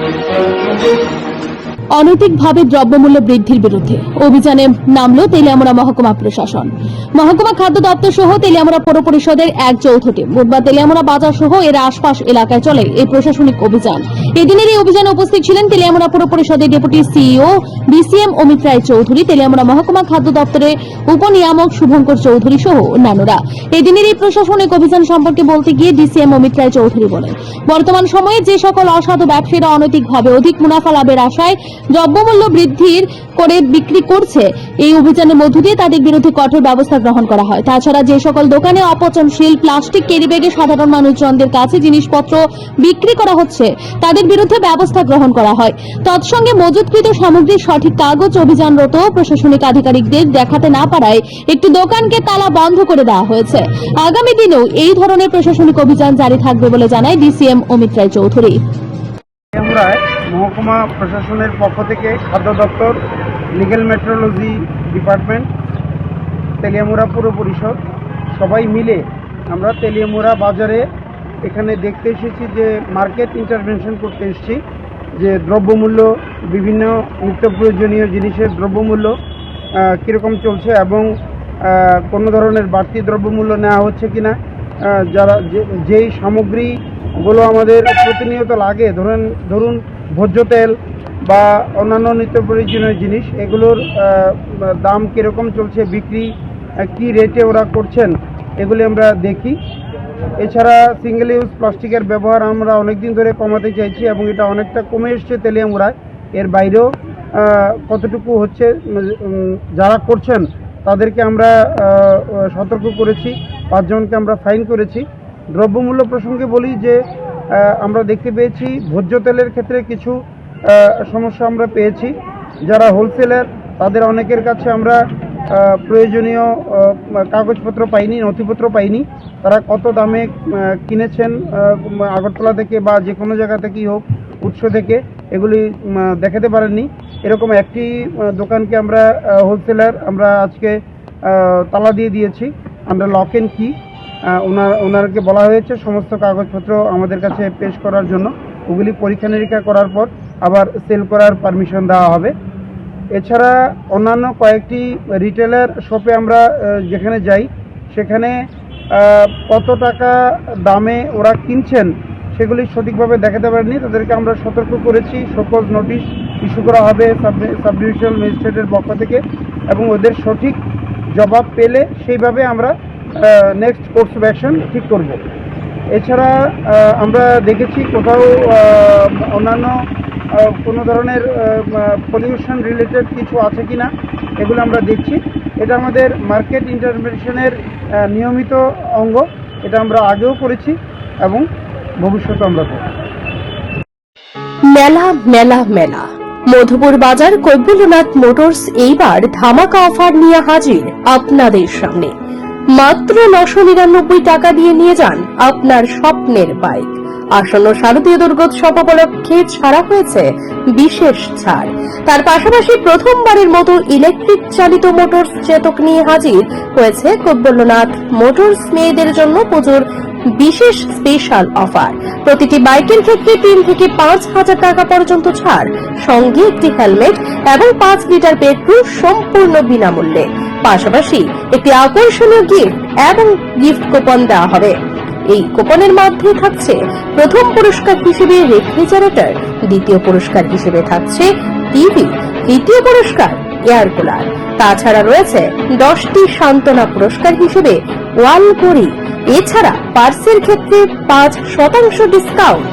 中间。অনৈতিকভাবে দ্রব্যমূল্য বৃদ্ধির বিরুদ্ধে। অভিযানে নামলো তেলিয়ামুড়া মহকুমা প্রশাসন। মহকুমা খাদ্য দপ্তর সহ তেলিয়ামুড়া পৌর পরিষদের এক যৌথ টিম। বুধবার তেলিয়ামুড়া বাজার সহ এর আশপাশ এলাকায় চলে এই প্রশাসনিক অভিযান। এদিনের এই অভিযানে উপস্থিত ছিলেন তেলিয়ামুড়া পৌর পরিষদের deputy CEO BCM Amit Roy Chowdhury, Teliamura মহকুমা খাদ্য দপ্তরের উপনিয়ামক শুভঙ্কর চৌধুরী সহ অন্যান্যরা। এদিনের এই প্রশাসনিক অভিযান সম্পর্কে বলতে গিয়ে ডিসিএম অমিত রায় চৌধুরী বলেন, বর্তমান সময়ে যে সকল অসাধু ব্যবসায়ীরা অনৈতিকভাবে অধিক মুনাফা লাভের আশায় দ্রব্যমূল্য বৃদ্ধির করে বিক্রি করছে। এই অভিযানের মধ্য দিয়ে তাদের বিরুদ্ধে কঠোর ব্যবস্থা গ্রহণ করা হয়। তাছাড়া যে সকল দোকানে অপচনশীল প্লাস্টিক ক্যারিব্যাগে সাধারণ মানুষজনদের কাছে জিনিসপত্র বিক্রি করা হচ্ছে, তাদের বিরুদ্ধে ব্যবস্থা গ্রহণ করা হয়। তৎসঙ্গে মজুতকৃত সামগ্রীর সঠিক কাগজ অভিযানরত প্রশাসনিক আধিকারিকদের দেখাতে না পারায় একটি দোকানকে তালা বন্ধ করে দেওয়া হয়েছে। আগামী দিনেও এই ধরনের প্রশাসনিক অভিযান জারি থাকবে বলে জানায় ডিসিএম অমিত রায় চৌধুরী। তেলিয়ামুড়ায় মহকুমা প্রশাসনের পক্ষ থেকে খাদ্য দপ্তর লিগেল মেট্রোলজি ডিপার্টমেন্ট তেলিয়ামুড়া পুর পরিষদ সবাই মিলে আমরা তেলিয়ামুড়া বাজারে এখানে দেখতে এসেছি যে মার্কেট ইন্টারভেনশন করতে এসেছি যে দ্রব্যমূল্য বিভিন্ন নিত্য প্রয়োজনীয় জিনিসের দ্রব্যমূল্য কীরকম চলছে এবং কোনো ধরনের বাড়তি দ্রব্যমূল্য নেওয়া হচ্ছে কিনা আহ, যারা যেই সামগ্রীগুলো আমাদের প্রতিনিয়ত লাগে ধরুন ধরুন ভোজ্য তেল বা অন্যান্য নিত্য প্রয়োজনীয় জিনিস, এগুলোর দাম কীরকম চলছে, বিক্রি কি রেটে ওরা করছেন, এগুলি আমরা দেখি। এছাড়া সিঙ্গেল ইউজ প্লাস্টিকের ব্যবহার আমরা অনেকদিন ধরে কমাতে চাইছি এবং এটা অনেকটা কমে এসছে তেলিয়ামুড়ায় এর বাইরেও কতটুকু হচ্ছে যারা করছেন, তাদেরকে আমরা সতর্ক করেছি, পাঁচজনকে আমরা ফাইন করেছি। দ্রব্যমূল্য প্রসঙ্গে বলি যে আমরা দেখতে পেয়েছি, ভোজ্য তেলের ক্ষেত্রে কিছু সমস্যা আমরা পেয়েছি। যারা হোলসেলার তাদের অনেকের কাছে আমরা প্রয়োজনীয় কাগজপত্র পাইনি, নথিপত্র পাইনি। তারা কত দামে কিনেছেন আগরতলা থেকে বা যে কোনো জায়গা থেকেই হোক, উৎস থেকে, এগুলি দেখাতে পারেননি। এরকম একটি দোকানকে আমরা হোলসেলার আমরা আজকে তালা দিয়ে দিয়েছি। আমরা লক অ্যান্ড কি ওনার ওনারকে বলা হয়েছে সমস্ত কাগজপত্র আমাদের কাছে পেশ করার জন্য। ওগুলি পরীক্ষা নিরীক্ষা করার পর আবার সেল করার পারমিশন দেওয়া হবে। এছাড়া অন্যান্য কয়েকটি রিটেলার শপে আমরা যেখানে যাই, সেখানে কত টাকা দামে ওরা কিনছেন সেগুলি সঠিকভাবে দেখাতে পারেনি তাদেরকে আমরা সতর্ক করেছি। সকল নোটিশ ইস্যু করা হবে সাব ডিভিশনাল ম্যাজিস্ট্রেটের পক্ষ থেকে এবং ওদের সঠিক জবাব পেলে সেইভাবে আমরা নেক্সট কোর্স অফ অ্যাকশন ঠিক করব। এছাড়া আমরা দেখেছি কোথাও অন্যান্য কোনো ধরনের পলিউশন রিলেটেড কিছু আছে কি না এগুলো আমরা দেখছি। এটা আমাদের মার্কেট ইন্টারভেনশনের নিয়মিত অঙ্গ। এটা আমরা আগেও করেছি এবং ভবিষ্যতে আমরা করব। মেলা মেলা মেলা। মধুপুর বাজার কৈবল্যনাথ মোটরস এইবার ধামাকা অফার নিয়ে হাজির আপনাদের সামনে। মাত্র নশো নিরানব্বই টাকা দিয়ে নিয়ে যান আপনার স্বপ্নের বাইক। আসন্ন শারদীয় দুর্গোৎসব উপলক্ষে ছাড়া হয়েছে বিশেষ ছাড়। তার পাশাপাশি প্রথমবারের মতো ইলেকট্রিক চালিত মোটরস চেতক নিয়ে হাজির হয়েছে কৈবল্যনাথ মোটরস মেয়েদের জন্য পুজোর বিশেষ স্পেশাল অফার। প্রতিটি বাইকের ক্ষেত্রে তিন থেকে পাঁচ হাজার টাকা পর্যন্ত ছাড়, সঙ্গে একটি হেলমেট এবং পাঁচ লিটার পেট্রোল সম্পূর্ণ বিনামূল্যে। পাশাপাশি একটি আকর্ষণীয় গিফট এবং গিফট কুপন দেওয়া হবে। এই কুপনের মাধ্যমে থাকছে প্রথম পুরস্কার হিসেবে রেফ্রিজারেটর দ্বিতীয় পুরস্কার হিসেবে থাকছে টিভি তৃতীয় পুরস্কার এয়ার কুলার তাছাড়া রয়েছে দশটি সান্ত্বনা পুরস্কার হিসেবে ওয়াল ঘড়ি এছাড়া পার্সের ক্ষেত্রে পাঁচ শতাংশ ডিসকাউন্ট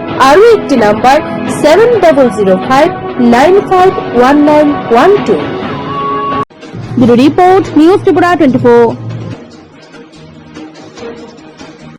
আরও একটি number seven double zero five nine five one nine one two bureau report news Tripura twenty